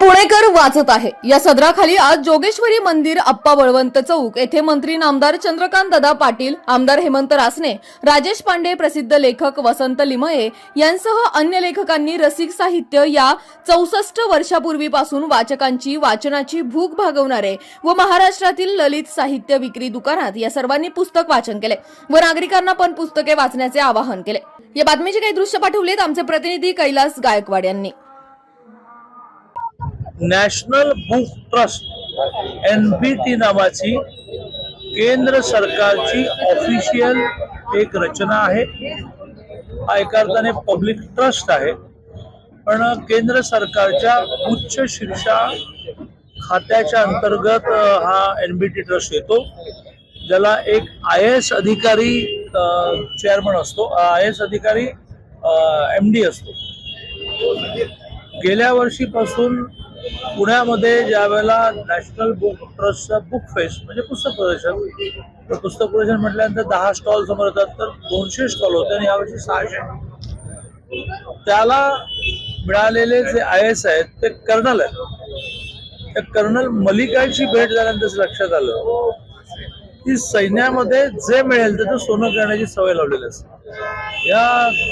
पुणेकर वाचत आहे. या सदराखाली आज जोगेश्वरी मंदिर अप्पा बळवंत चौक येथे मंत्री नामदार चंद्रकांत दादा पाटील आमदार हेमंत रासने राजेश पांडे प्रसिद्ध लेखक वसंत लिमये यांसह अन्य लेखकांनी रसिक साहित्य या चौसष्ट वर्षापूर्वीपासून वाचकांची वाचनाची भूक भागवणारे व महाराष्ट्रातील ललित साहित्य विक्री दुकानात या सर्वांनी पुस्तक वाचन केले व नागरिकांना पण पुस्तके वाचण्याचे आवाहन केले. या बातमीचे काही दृश्य पाठवलेत आमचे प्रतिनिधी कैलास गायकवाड यांनी. National book trust N B T नावाची केंद्र सरकारची ऑफिशियल एक रचना आहे. हा एका अर्थाने पब्लिक ट्रस्ट आहे. पण केंद्र सरकारच्या उच्च शिक्षा खात्याच्या अंतर्गत हा एन बी टी ट्रस्ट येतो. ज्याला एक आय एस अधिकारी चेअरमन असतो. आय एस अधिकारी एम डी असतो. गेल्या वर्षीपासून पुण्यामध्ये ज्यावेळेला नॅशनल बुक ट्रस्टचा बुक फेस्ट म्हणजे पुस्तक प्रदर्शन तर पुस्तक प्रदर्शन म्हटल्यानंतर दहा स्टॉल समोर येतात तर दोनशे स्टॉल होते आणि यावर्षी सहाशे. त्याला मिळालेले जे आय एस आहेत ते कर्नल आहेत. त्या कर्नल मलिकाची भेट झाल्यानंतर लक्षात आलं की सैन्यामध्ये जे मिळेल त्याचं सोनं करण्याची सवय लावलेली असते. या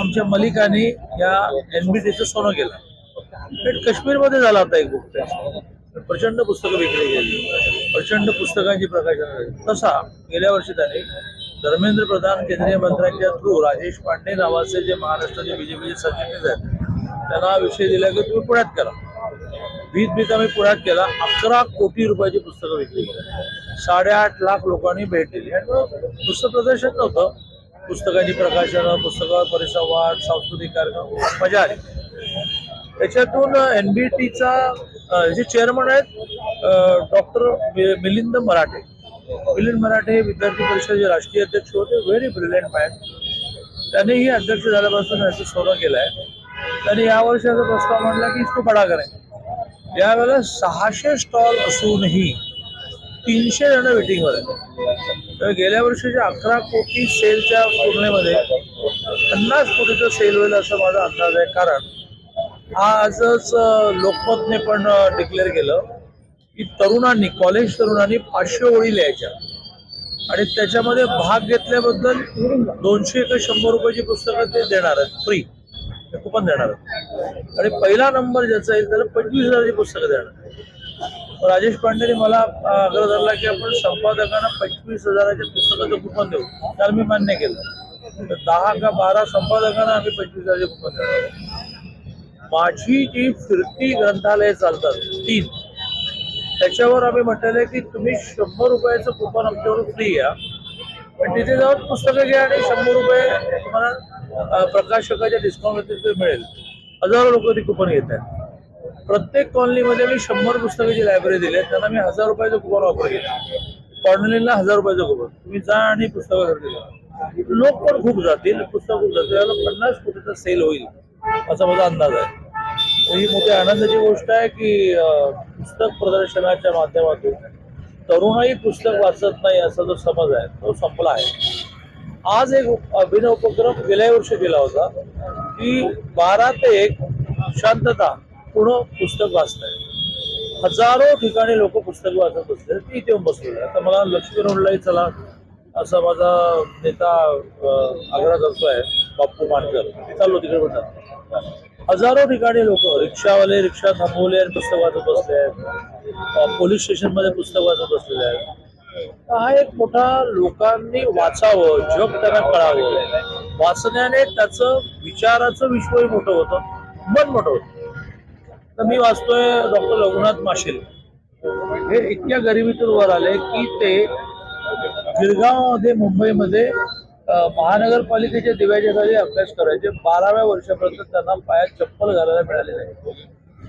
आमच्या मलिकानी या एनबीटीचं सोनं केलं. भेट काश्मीरमध्ये झाला होता एक बुक फेस्ट प्रचंड पुस्तकं विकली गेली. प्रचंड पुस्तकांची प्रकाशन झाली. तसा गेल्या वर्षी त्याने धर्मेंद्र प्रधान केंद्रीय मंत्र्यांच्या थ्रू राजेश पांडे नावाचे जे महाराष्ट्राचे बीजेपीचे सरचिटणीस आहेत त्यांना विषय दिला की तुम्ही पुण्यात करा. भीत भीत आम्ही पुण्यात केला. अकरा कोटी रुपयाची पुस्तकं विकली गेली. साडेआठ लाख लोकांनी भेट दिली. आणि पुस्तक प्रदर्शन नव्हतं. पुस्तकांची प्रकाशनं पुस्तकावर परिसंवाद सांस्कृतिक कार्यक्रम मजा आली. त्याच्यातून एन बी टीचा जे चेअरमन आहेत डॉक्टर मिलिंद मराठे. मिलिंद मराठे हे विद्यार्थी परिषदेचे राष्ट्रीय अध्यक्ष होते व्हेरी ब्रिलियंट मॅन त्यांनीही अध्यक्ष झाल्यापासून याचं सोनं केलं आहे त्यांनी यावर्षी असा प्रस्ताव मांडला की इसको बडा करें. यावेळेला सहाशे स्टॉल असूनही तीनशे जण वेटिंगवर आहेत. तर गेल्या वर्षीच्या अकरा कोटी सेलच्या तुलनेमध्ये पन्नास कोटीचं सेल होईल असा माझा अंदाज आहे. कारण आजच अ, लोकमतने पण डिक्लेअर केलं की तरुणांनी कॉलेज तरुणांनी पाचशे ओळी लिहायच्या. आणि त्याच्यामध्ये भाग घेतल्याबद्दल दोनशे ते शंभर रुपयाची पुस्तकं ते देणार आहेत फ्री ते कुपन देणार आहेत. आणि पहिला नंबर ज्याचा येईल त्याला पंचवीस हजाराची पुस्तकं देणार आहेत. राजेश पांडेने मला आग्रह धरला की आपण संपादकांना पंचवीस हजाराच्या पुस्तकाचं कुपन देऊ. त्याला मी मान्य केलं. तर दहा का बारा संपादकांना आम्ही पंचवीस हजाराचे कुपन देणार माझी जी फिरती ग्रंथालय चालतात तीन. त्याच्यावर आम्ही म्हटलेलं आहे की तुम्ही शंभर रुपयाचं कुपन आमच्यावर फ्री घ्या पण तिथे जाऊन पुस्तकं घ्या आणि शंभर रुपये तुम्हाला प्रकाशकाच्या डिस्काउंट मिळेल. हजारो लोक ती कुपन घेत आहेत. प्रत्येक कॉलनीमध्ये मी शंभर पुस्तकाची लायब्ररी दिली आहे त्यांना मी हजार रुपयाचं कुपन वापर केला. कॉर्नलीला हजार रुपयाचं कुपन तुम्ही जा आणि पुस्तकं खरेदी करा. लोक पण खूप जातील पुस्तक खूप जातील. पन्नास कोटीचा सेल होईल. असा माझा अंदाज आहे. ही मोठी आनंदाची गोष्ट आहे की पुस्तक प्रदर्शनाच्या माध्यमातून तरुणही पुस्तक वाचत नाही असा जो समज आहे तो संपला आहे. आज एक अभिनव उपक्रम गेल्या वर्षी केला होता की बारा ते एक शांतता पूर्ण पुस्तक वाचताय. हजारो ठिकाणी लोक पुस्तक वाचत बसले ती येऊन बसलेले आता मला लक्ष्मी रोडलाही चला असा माझा नेता आग्रह आग्रह आहे बाप्पू मानकर मी चाललो तिकडे हजारो ठिकाणी लोक रिक्षावाले रिक्षा थांबवले आणि पुस्तक वाचत बसले आहेत. पोलीस स्टेशनमध्ये पुस्तक वाचत बसलेले आहेत. हा एक मोठा लोकांनी वाचावं जग त्यांना कळावं. वाचण्याने त्याचं विचाराचं विश्वही मोठं होतं मन मोठं होतं. तर मी वाचतोय डॉक्टर रघुनाथ माशेल. हे इतक्या गरिबीतून वर आले की ते गिरगावमध्ये मुंबईमध्ये महानगरपालिकेच्या दिव्याच्या खाली अभ्यास करायचे. बाराव्या वर्षापर्यंत त्यांना पायात चप्पल घालायला मिळालेली नाही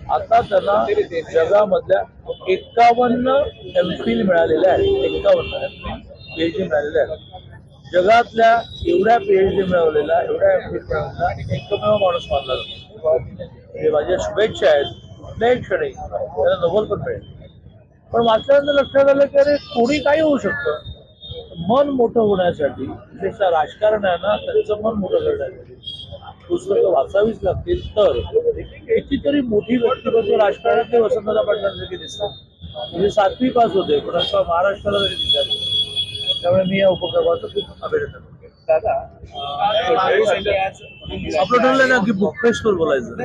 आता त्यांना जगामधल्या एकावन्न एम फिल मिळालेल्या आहेत. एकावन्न एम पीएचडी मिळालेल्या आहेत. जगातल्या एवढ्या पीएचडी मिळवलेला एवढ्या एम फिल मिळवलेला एकमेव माणूस मानला जातो. म्हणजे माझ्या शुभेच्छा आहेत. कुठल्याही क्षणी त्यांना नोबल पण मिळेल. पण वाचल्यानंतर लक्षात आलं की अरे कोणी काही होऊ शकतं. मन मोठं होण्यासाठी विशेषतः राजकारण आहे ना त्यांचं मन मोठं करण्यासाठी पुस्तकं वाचावीच लागतील तर कितीतरी मोठी व्यक्तिमत्व राजकारणात ते वसंतदादा पाटलांसारखे दिसतात म्हणजे सातवी पास होते पण असं महाराष्ट्राला तरी दिसतात त्यामुळे मी या उपक्रमाचं खूप अभिनंदन करतो. दादा आपलं ठरलं ना की बुक फेस्टवर बोलायचं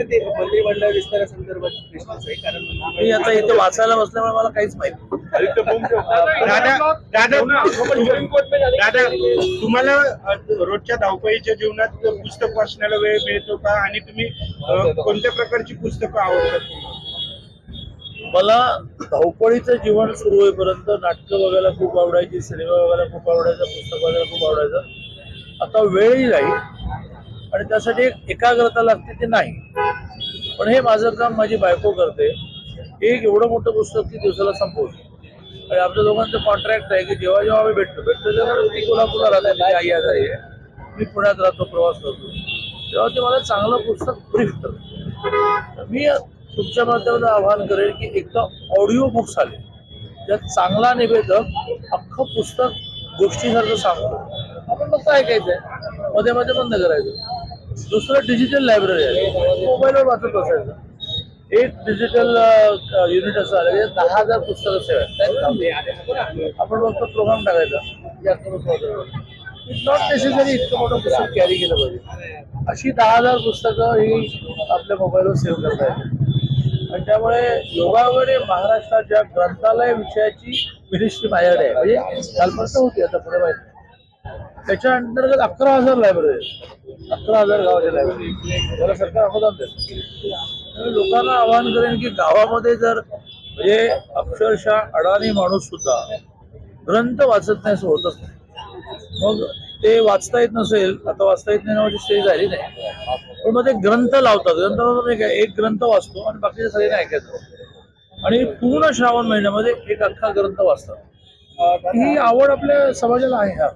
मी आता इथे वाचायला बसल्यामुळे मला काहीच माहिती नाही. दादा दादा दादा तुम्हाला रोजच्या धावपळीच्या जीवनात पुस्तक वाचण्याला वेळ मिळतो का? आणि तुम्ही अ, कोणत्या प्रकारची पुस्तकं आवडतात? मला धावपळीचं जीवन सुरू होईपर्यंत नाटकं बघायला खूप आवडायची सिनेमा बघायला खूप आवडायचं पुस्तक वाचायला खूप आवडायचं. आता वेळही नाही. आणि त्यासाठी एक एकाग्रता लागते ते नाही. पण हे माझं काम माझी बायको करते. एक एवढं मोठं पुस्तक ती दिवसाला संपवते. आणि आमच्या दोघांचं कॉन्ट्रॅक्ट आहे की जेव्हा जेव्हा आम्ही भेटतो भेटतो तेव्हा ती कोल्हापूरला राहते माझी आई आज आहे. मी पुण्यात राहतो प्रवास करतो. तेव्हा ते मला चांगलं पुस्तक ब्रीफ करतो मी तुमच्या माध्यमातून आवाहन करेन की एकदा ऑडिओ बुक्स आले ज्यात चांगला निवेदक अख्खं पुस्तक गोष्टीसारखं सांगतो. आपण फक्त ऐकायचंय. मध्ये मध्ये बंद करायचं. दुसरं डिजिटल लायब्ररी आहे. मोबाईलवर वाचत बसायचं. एक डिजिटल युनिट असं आलं. की दहा हजार पुस्तकं सेवा आपण फक्त प्रोग्राम टाकायचा. या इट्स नॉट नेसेसरी इतकं मोठं पुस्तक कॅरी केलं पाहिजे. अशी दहा हजार पुस्तकं ही आपल्या मोबाईलवर सेव्ह करता येतात. आणि त्यामुळे योगाकडे महाराष्ट्राच्या ग्रंथालय विषयाची मिनिस्ट्री माझ्याकडे आहे. म्हणजे कालपर्यंत होती आता पुढे माहिती त्याच्या अंतर्गत अकरा हजार लायब्ररी अकरा हजार गावाच्या लायब्ररी त्याला सरकार अनुदान देतं लोकांना आवाहन करेन की गावामध्ये जर म्हणजे अक्षरशः अडाणी माणूस सुद्धा ग्रंथ वाचत नाही असं होतच नाही. मग ते वाचता येत नसेल आता वाचता येत नाही नावाची स्टेज झाली नाही. पण मग ते ग्रंथ लावतात. ग्रंथ एक ग्रंथ वाचतो आणि बाकीचे सगळे ऐकायचं आणि पूर्ण श्रावण महिन्यामध्ये एक अख्खा ग्रंथ वाचतात. ही आवड आपल्या समाजाला आहे हा